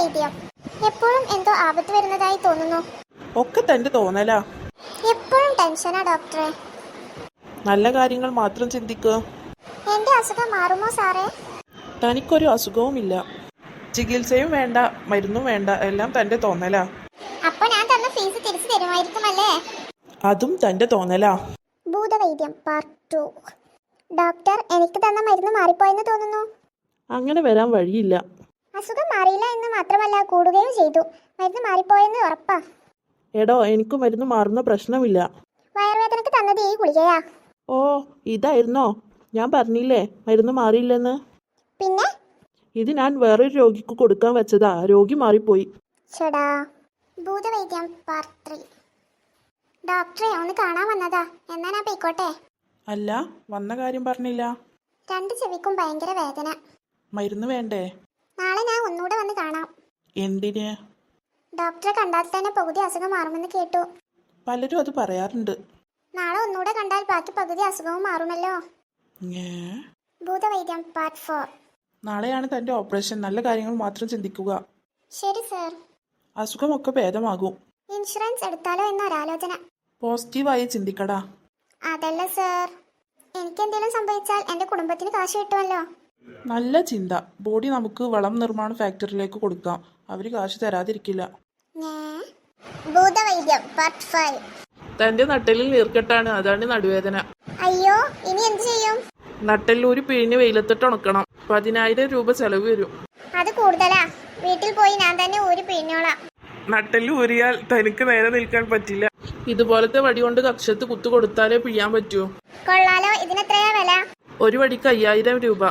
ഭൂതവൈദ്യം എപ്പോഴും എന്തോ ആപത്ത് വരുന്നതായി തോന്നുന്നു. ഒക്കെ തന്റെ തോന്നലാ. എപ്പോഴും ടെൻഷനാ ഡോക്ടറെ. നല്ല കാര്യങ്ങൾ മാത്രം ചിന്തിക്കുക എന്റെ അസുഖം മാറുമോ സാറേ? തനിക്കൊരു അസുഖവുമില്ല ചികിത്സയും വേണ്ട മരുന്നും വേണ്ട എല്ലാം തന്റെ തോന്നലാ. അപ്പൊ ഞാൻ തന്ന ഫീസ് തിരിച്ചു തരുമായിരിക്കുമല്ലേ? അതും തന്റെ തോന്നലാ. ഭൂതവൈദ്യം പാർട്ട് ടു. ഡോക്ടർ എനിക്ക് തന്ന മരുന്ന് മാറിപ്പോയെന്ന് തോന്നുന്നു. അങ്ങനെ വരാൻ വഴിയില്ല. അസുഖം മാറിയില്ല എന്ന് മാത്രമല്ല കൂടുകയും ചെയ്തു. മരുന്ന് മാറിപ്പോയെന്ന് ഉറപ്പാ. എടോ എനിക്ക് മരുന്ന് മാറുന്ന പ്രശ്നമില്ല. വയറുവേദനക്ക് തന്നത് ഈ ഗുളികയാ. ഓ ഇതായിരുന്നോ? ഞാൻ പറഞ്ഞില്ലേ മരുന്ന് മാറിയില്ലെന്ന്? പിന്നെ? ഇത് ഞാൻ വേറൊരു രോഗിക്ക് കൊടുക്കാൻ വെച്ചതാ. രോഗി മാറിപ്പോയി. ചേടാ. ഭൂതവൈദ്യം പാർട്ട് ത്രീ ഡോക്ടറെ ഒന്ന് കാണാൻ വന്നതാ. എന്നാ ഞാൻ പോയിക്കോട്ടെ? അല്ല വന്ന കാര്യം പറഞ്ഞില്ല. രണ്ട് ചെവിക്കും ഭയങ്കര വേദന. മരുന്ന് വേണ്ടേ? നാളെ ഞാൻ ഒന്നുകൂടെ വന്ന് കാണാം. എന്തിന്? ഡോക്ടറെ കണ്ടാൽ തന്നെ പകുതി അസുഖം മാറുമെന്ന് കേട്ടു. പലരും അത് പറയാറുണ്ട്. നാളെ ഒന്നുകൂടെ കണ്ടാൽ ബാക്കി പകുതി അസുഖവും മാറുമല്ലോ. ഭൂതവൈദ്യം പാർട്ട് ഫോർ നാളെയാണ് തന്റെ ഓപ്പറേഷൻ. നല്ല കാര്യങ്ങൾ മാത്രം ചിന്തിക്കുക. ശരി സർ അസുഖമൊക്കെ ഭേദമാകും. ഇൻഷുറൻസ് എടുത്താലോ എന്നൊരാലോചന പോസിറ്റീവായി ചിന്തിക്കടാ. അതല്ല സർ എനിക്ക് എന്തെങ്കിലും സംഭവിച്ചാൽ എന്റെ കുടുംബത്തിന് കാശ് കിട്ടുമല്ലോ. നല്ല ചിന്ത. ബോഡി നമുക്ക് വളം നിർമ്മാണ ഫാക്ടറിയിലേക്ക് കൊടുക്കാം. അവർ കാശ് തരാതിരിക്കില്ല. ഭൂതവൈദ്യം പാർട്ട് ഫൈവ് തന്റെ നട്ടലിൽ നീർക്കെട്ടാണ്. അതാണ് നടുവേദന. അയ്യോ ഇനി എന്ത് ചെയ്യും? നട്ടെല്ലൂരി പിഴിഞ്ഞ് വെയിലത്തിട്ട് ഉണക്കണം. പതിനായിരം രൂപ ചെലവ് വരും. അത് കൂടുതലാ. വീട്ടിൽ പോയി ഞാൻ തന്നെ ഒരു പിഴിഞ്ഞോളാം. നട്ടൽ ഊരിയാൽ തനിക്ക് നേരെ നിൽക്കാൻ പറ്റില്ല. ഇതുപോലത്തെ വടി കൊണ്ട് കക്ഷത്ത് കുത്തു കൊടുത്താലേ പിഴിയാൻ പറ്റൂ. കൊള്ളാലോ ഇതിനെത്രയാ വില? ഒരു വടിക്ക് അയ്യായിരം രൂപ.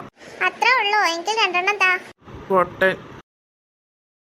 എനിക്ക് രണ്ടെണ്ണം താ. പൊട്ടൻ